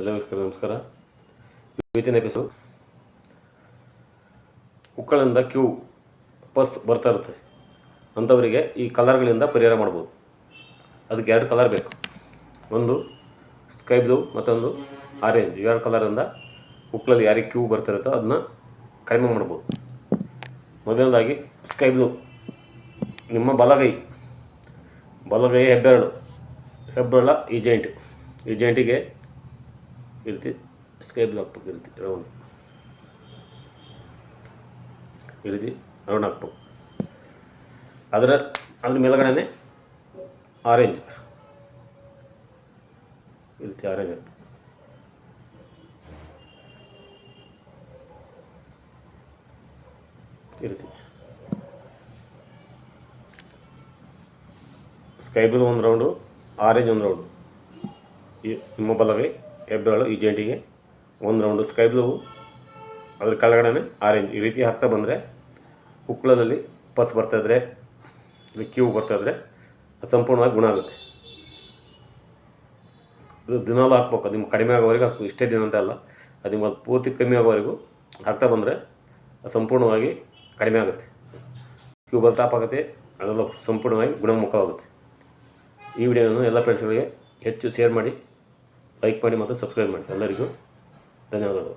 ಎಲ್ಲರಿಗೂ ನಮಸ್ಕಾರ ಇವತ್ತಿನ ಎಪಿಸೋಡ್ ಉಕ್ಕಳಿಂದ ಕ್ಯೂ ಪಸ್ ಬರ್ತಾ ಇರುತ್ತೆ. ಅಂಥವರಿಗೆ ಈ ಕಲರ್ಗಳಿಂದ ಪರಿಹಾರ ಮಾಡ್ಬೋದು. ಅದಕ್ಕೆ ಎರಡು ಕಲರ್ ಬೇಕು. ಒಂದು ಸ್ಕೈ ಬ್ಲೂ, ಮತ್ತೊಂದು ಆರೆಂಜ್. ಎರಡು ಕಲರಿಂದ ಉಕ್ಕಳಲ್ಲಿ ಯಾರಿಗೆ ಕ್ಯೂ ಬರ್ತಾ ಇರುತ್ತೋ ಅದನ್ನ ಕಡಿಮೆ ಮಾಡ್ಬೋದು. ಮೊದಲನೇದಾಗಿ ಸ್ಕೈ ಬ್ಲೂ. ನಿಮ್ಮ ಬಲಗೈ. ಬಲಗೈ ಹೆಬ್ಬೆರಳು. ಹೆಬ್ಬೆರಳ ಈ ಜಾಯಿಂಟ್ ಈ ಜಾಯಿಂಟಿಗೆ ಈ ರೀತಿ ಸ್ಕೈ ಬ್ಲೂ ಹಾಕ್ಬೇಕು ಈ ರೀತಿ ರೌಂಡ್ ಈ ರೀತಿ ರೌಂಡ್ ಹಾಕ್ಬೇಕು ಅದರ ಅದ್ರ ಮೇಲ್ಗಡೆನೆ ಆರೆಂಜ್ ಈ ರೀತಿ ಆರೆಂಜ್ ಹಾಕ್ಬೇಕು ಈ ರೀತಿ ಸ್ಕೈ ಬ್ಲೂ ಒಂದು ರೌಂಡು ಆರೆಂಜ್ ಒಂದು ರೌಂಡು ಈ ನಿಮ್ಮ ಬಲಗೈ ಹೆಬ್ಬೆರಳು ಈ ಜಂಟಿಗೆ ಒಂದು ರೌಂಡು ಸ್ಕೈ ಬ್ಲೂ ಅದ್ರ ಕೆಳಗಡೆ ಆರೆಂಜ್ ಈ ರೀತಿ ಹಾಕ್ತಾ ಬಂದರೆ ಉಕ್ಕಳದಲ್ಲಿ ಪಸ್ ಬರ್ತಾಯಿದ್ರೆ ಕ್ಯೂ ಬರ್ತಾಯಿದ್ರೆ ಅದು ಸಂಪೂರ್ಣವಾಗಿ ಗುಣ ಆಗುತ್ತೆ. ಇದು ದಿನಾಲು ಹಾಕ್ಬೇಕು. ನಿಮ್ಗೆ ಕಡಿಮೆ ಆಗೋವರೆಗೆ ಹಾಕ್ಬೇಕು. ಇಷ್ಟೇ ದಿನ ಅಂತ ಅಲ್ಲ. ಅದು ನಿಮ್ಗೆ ಅದು ಪೂರ್ತಿ ಕಮ್ಮಿ ಆಗೋವರೆಗೂ ಹಾಕ್ತಾ ಬಂದರೆ ಅದು ಸಂಪೂರ್ಣವಾಗಿ ಕಡಿಮೆ ಆಗುತ್ತೆ. ಕ್ಯೂ ಬರ್ತಾಪ್ ಆಗುತ್ತೆ. ಅದೆಲ್ಲ ಸಂಪೂರ್ಣವಾಗಿ ಗುಣಮುಖವಾಗುತ್ತೆ. ಈ ವಿಡಿಯೋವನ್ನು ಎಲ್ಲ ಪ್ರೇಕ್ಷಕರಿಗೆ ಹೆಚ್ಚು ಶೇರ್ ಮಾಡಿ. ಲೈಕ್ ಮಾಡಿ ಮತ್ತು ಸಬ್ಸ್ಕ್ರೈಬ್ ಮಾಡಿ. ಎಲ್ಲರಿಗೂ ಧನ್ಯವಾದಗಳು.